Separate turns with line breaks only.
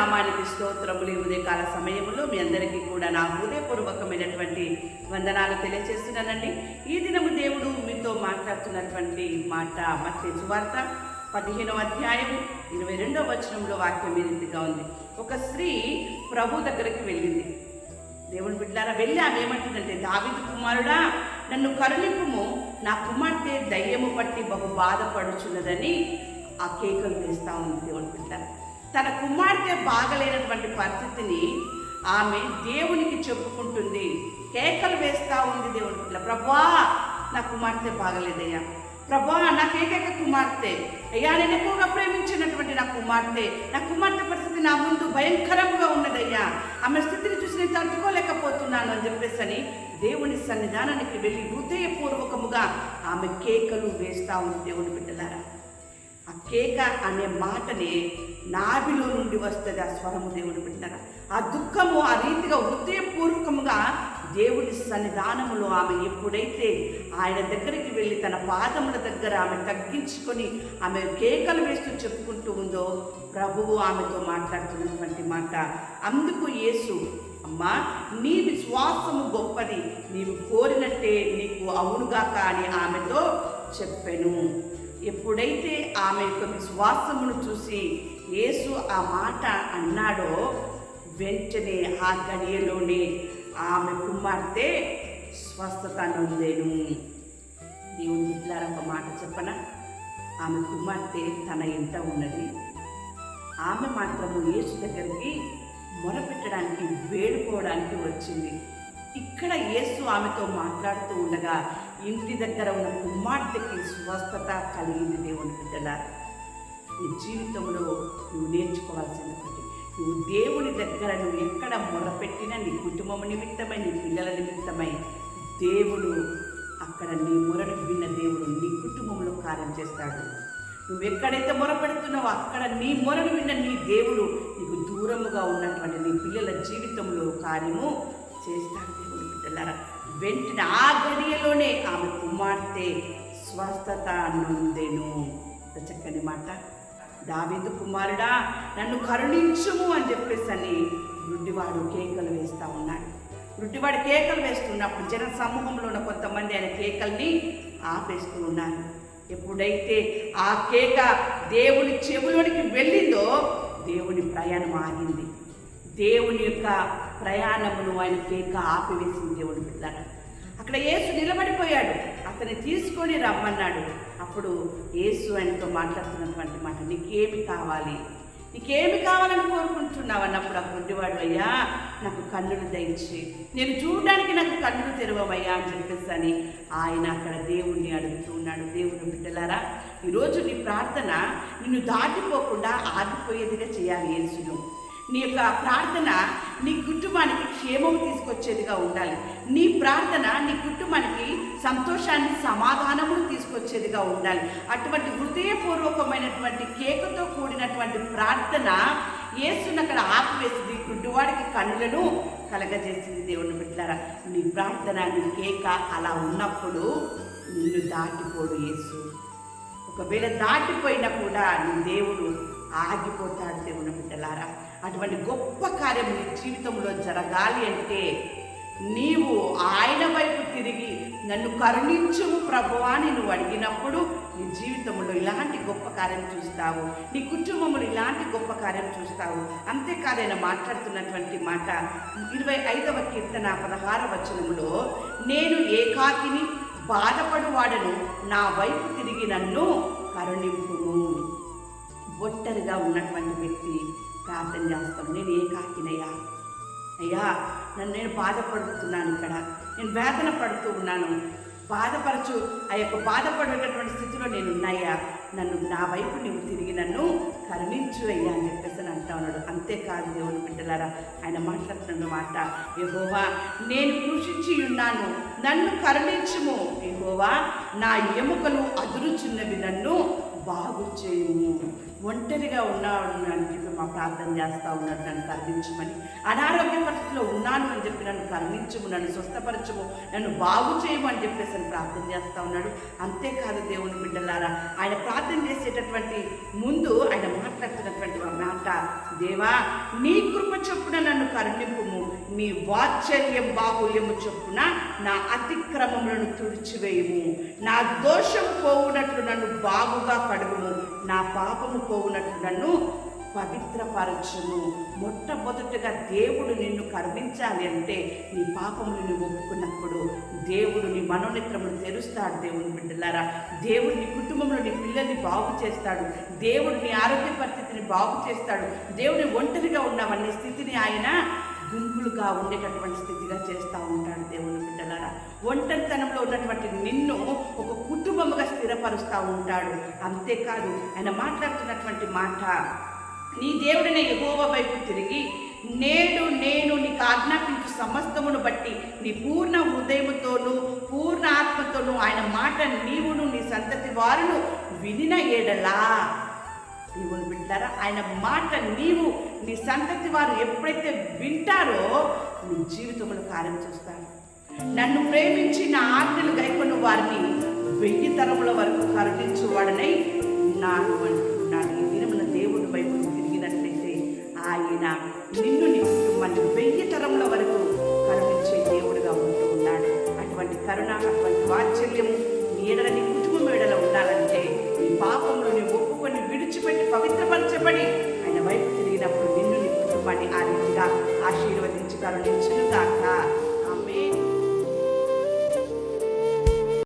నామానికి స్తోత్రములు ఈ ఉదయకాల సమయంలో మీ అందరికీ కూడా నా హృదయపూర్వకమైనటువంటి వందనాలు తెలియజేస్తున్నానండి ఈ దినము దేవుడు మీతో మాట్లాడుతున్నటువంటి మాట మత్స్య సువార్త పదిహేనవ అధ్యాయము ఇరవై రెండవ వచనంలో వాక్యం రీతిగా ఉంది. ఒక స్త్రీ ప్రభు దగ్గరికి వెళ్ళింది. దేవుని బిడ్డారా వెళ్ళి. ఆమె ఏమంటుందంటే దావిదు కుమారుడా నన్ను కరుణింపుము. నా కుమార్తె దయ్యము పట్టి బహు బాధపడుచున్నదని ఆ కేకలు వేస్తా ఉంది దేవుని బిడ్డ తన కుమార్తె బాగలేనటువంటి పరిస్థితిని ఆమె దేవునికి చెప్పుకుంటుంది. కేకలు వేస్తా ఉంది దేవుని బిడ్డ ప్రభా నా కుమార్తె బాగలేదయ్యా. ప్రభా నా ఏకైక కుమార్తె. అయ్యా నేను ఎక్కువగా ప్రేమించినటువంటి నా కుమార్తె. నా కుమార్తె పరిస్థితి నా ముందు భయంకరంగా ఉన్నదయ్యా. ఆమె స్థితిని చూసి నేను తట్టుకోలేకపోతున్నాను అని చెప్పేసి అని దేవుని సన్నిధానానికి వెళ్ళి హృదయపూర్వకముగా ఆమె కేకలు వేస్తూ ఉంది దేవుని బిడ్డలారా. ఆ కేక అనే మాటనే నాభిలో నుండి వస్తుంది ఆ స్వరము దేవుని బిడ్డరా. ఆ దుఃఖము ఆ రీతిగా హృదయపూర్వకముగా దేవుని సన్నిధానములో ఆమె ఎప్పుడైతే ఆయన దగ్గరికి వెళ్ళి తన పాదముల దగ్గర ఆమె తగ్గించుకొని ఆమె కేకలు వేస్తూ చెప్పుకుంటూ ఉందో ప్రభువు ఆమెతో మాట్లాడుతున్నటువంటి మాట. అందుకు యేసు అమ్మా నీ విశ్వాసము గొప్పది. నీవు కోరినట్టే నీకు అవునుగాక అని ఆమెతో చెప్పాను. ఎప్పుడైతే ఆమె యొక్క విశ్వాసమును చూసి యేసు ఆ మాట అన్నాడో వెంటనే ఆ గడియలోనే ఆమె కుమార్తె స్వస్థత నొందేను దేవుని బిడ్డలారా ఒక మాట చెప్పన? ఆమె కుమార్తె తన ఇంట ఉన్నది. ఆమె మాత్రము యేసు దగ్గరికి మొరపెట్టడానికి వేడుకోవడానికి వచ్చింది. ఇక్కడ యేసు ఆమెతో మాట్లాడుతూ ఉండగా ఇంటి దగ్గర ఉన్న కుమార్తెకి స్వస్థత కలిగింది దేవుని బిడ్డల నీ జీవితంలో నువ్వు నేర్చుకోవాల్సింది ఒకటి నువ్వు దేవుని దగ్గర నువ్వు ఎక్కడ మొరపెట్టినా నీ కుటుంబం నిమిత్తమై నీ పిల్లల నిమిత్తమై దేవుడు అక్కడ నీ మొరను విన్న దేవుడు నీ కుటుంబంలో కార్యం చేస్తాడు. నువ్వు ఎక్కడైతే మొరపెడుతున్నావో అక్కడ నీ మొరను విన్న నీ దేవుడు నీకు దూరముగా ఉన్నటువంటి నీ పిల్లల జీవితంలో కార్యము చేస్తాడు దేవుని బిడ్డలారా వెంటనే ఆ గడియలోనే ఆమె కుమార్తె స్వస్థత నొందెను. చక్కని మాట. దావీదు కుమారుడా నన్ను కరుణించుము అని చెప్పేసి అని గుడ్డివాడు కేకలు వేస్తూ ఉన్నాడు. గుడ్డివాడు కేకలు వేస్తున్నప్పుడు జన సమూహంలో ఉన్న కొంతమంది ఆయన కేకల్ని ఆపేస్తూ ఉన్నారు. ఎప్పుడైతే ఆ కేక దేవుని చెవులోనికి వెళ్ళిందో దేవుని ప్రయాణం ఆగింది. దేవుని యొక్క ప్రయాణమును ఆయన కేక ఆపివేసింది దేవుడు బిడ్డారు అక్కడ యేసు నిలబడిపోయాడు. అతన్ని తీసుకొని రమ్మన్నాడు. అప్పుడు యేసు ఆయనతో మాట్లాడుతున్నటువంటి మాట నీకేమి కావాలి? నీకేమి కావాలని కోరుకుంటున్నావు? అన్నప్పుడు ఆ గుడ్డివాడు అయ్యా నాకు కన్నులు దయచి నేను చూడడానికి నాకు కన్నులు తెరవమయ్యా అని చెప్పేసి అని ఆయన అక్కడ దేవుణ్ణి అడుగుతూ ఉన్నాడు. దేవుని బిడ్డలారా ఈరోజు నీ ప్రార్థన నిన్ను దాటిపోకుండా ఆగిపోయేదిగా చేయాలి యేసును. నీ యొక్క ప్రార్థన నీ కుటుంబానికి క్షేమం తీసుకొచ్చేదిగా ఉండాలి. నీ ప్రార్థన నీ కుటుంబానికి సంతోషాన్ని సమాధానమును తీసుకొచ్చేదిగా ఉండాలి. అటువంటి హృదయపూర్వకమైనటువంటి కేకతో కూడినటువంటి ప్రార్థన యేసుని అక్కడ ఆపివేసింది గుడ్డివాడికి కన్నులను కలగజేసింది దేవుని బిడ్డారా నీ ప్రార్థన నీ కేక అలా ఉన్నప్పుడు నిన్ను దాటిపోడు యేసు. ఒకవేళ దాటిపోయినా కూడా నీ దేవుడు ఆగిపోతాడు దేవుని బిడ్డలారా. అటువంటి గొప్ప కార్యం నీ జీవితంలో జరగాలి అంటే నీవు ఆయన వైపు తిరిగి నన్ను కరుణించుము ప్రభు అని నువ్వు అడిగినప్పుడు నీ జీవితంలో ఇలాంటి గొప్ప కార్యం చూస్తావు. నీ కుటుంబంలో ఇలాంటి గొప్ప కార్యం చూస్తావు. అంతేకాదైన మాట్లాడుతున్నటువంటి మాట ఇరవై ఐదవ కీర్తన పదహార వచనంలో నేను ఏకాకిని బాధపడువాడను నా వైపు తిరిగి నన్ను కరుణింపును ఒంటరిగా ఉన్నటువంటి వ్యక్తి ప్రార్థన చేస్తాను నేను ఏకాకినయ్యా అయ్యా నన్ను నేను బాధపడుతున్నాను ఇక్కడ. నేను వేదన పడుతూ ఉన్నాను. బాధపరచు. ఆ యొక్క బాధపడేటటువంటి స్థితిలో నేను ఉన్నాయా నన్ను నా వైపు నువ్వు తిరిగి నన్ను కరుణించు అయ్యా అని చెప్పేసి అని అంటా ఉన్నాడు. అంతేకాదు దేవుని బిడ్డలారా ఆయన మాట్లాడుతున్న మాట ఏహోవా నేను కృషించి ఉన్నాను. నన్ను కరుణించుము. ఏహోవా నా ఎముకలు అదురుచున్నవి నన్ను బాగు చేయము ఒంటరిగా ఉన్నాడు చెప్పి మా ప్రార్థన చేస్తూ ఉన్నాడు నన్ను కరుణించమని అనారోగ్య పరిస్థితిలో ఉన్నాను అని చెప్పి నన్ను కరుణించము నన్ను స్వస్థపరచము నన్ను బాగు చేయము అని చెప్పేసి అని ప్రార్థన చేస్తూ ఉన్నాడు. అంతేకాదు దేవుని బిడ్డలారా ఆయన ప్రార్థన చేసేటటువంటి ముందు ఆయన మాట్లాడుతున్నటువంటి దేవా నీ కృప చొప్పున నన్ను కరుణింపుము. నీ వాత్సల్యం బాహుల్యము చొప్పున నా అతిక్రమములను తుడిచివేయము. నా దోషం పోవునట్లు నన్ను బాగుగా కడుగుము. నా పాపము పోవునట్లు నన్ను పవిత్రపరచును మొట్టమొదటగా దేవుడు నిన్ను కర్మించాలి అంటే నీ పాపములు నువ్వు ఒప్పుకున్నప్పుడు దేవుడు నీ మనోనేత్రములు తెరుస్తాడు దేవుని బిడ్డలారా. దేవుడు నీ కుటుంబంలో నీ పిల్లల్ని బాగు చేస్తాడు. దేవుడు నీ ఆరోగ్య పరిస్థితిని బాగు చేస్తాడు. దేవుని ఒంటరిగా ఉన్నామనే స్థితిని ఆయన గుంపులుగా ఉండేటటువంటి స్థితిగా చేస్తూ ఉంటాడు దేవుని బిడ్డలారా. ఒంటరితనంలో ఉన్నటువంటి నిన్ను ఒక కుటుంబముగా స్థిరపరుస్తూ ఉంటాడు. అంతేకాదు ఆయన మాట్లాడుతున్నటువంటి మాట నీ దేవుడిని ఎగోవ వైపు తిరిగి నేడు నేను నీకు ఆజ్ఞాపించు సమస్తమును బట్టి నీ పూర్ణ హృదయముతోనూ పూర్ణ ఆత్మతోనూ ఆయన మాట నీవును నీ సంతతి వారును వినిన ఏడలా. నీవు వింటారా ఆయన మాట నీవు నీ సంతతి వారు ఎప్పుడైతే వింటారో నీ జీవితంలో కార్యం చూస్తాను నన్ను ప్రేమించి నా ఆజ్ఞలు గైకొన్న వారిని వెయ్యి తరముల వరకు కరుణించువాడనై నాను అంటున్నాను నిన్ను నీ కుటుంబాన్ని వెయ్యి తరముల వరకు కరుణించే దేవుడుగా ఉంటూ ఉన్నాడు. అటువంటి కరుణ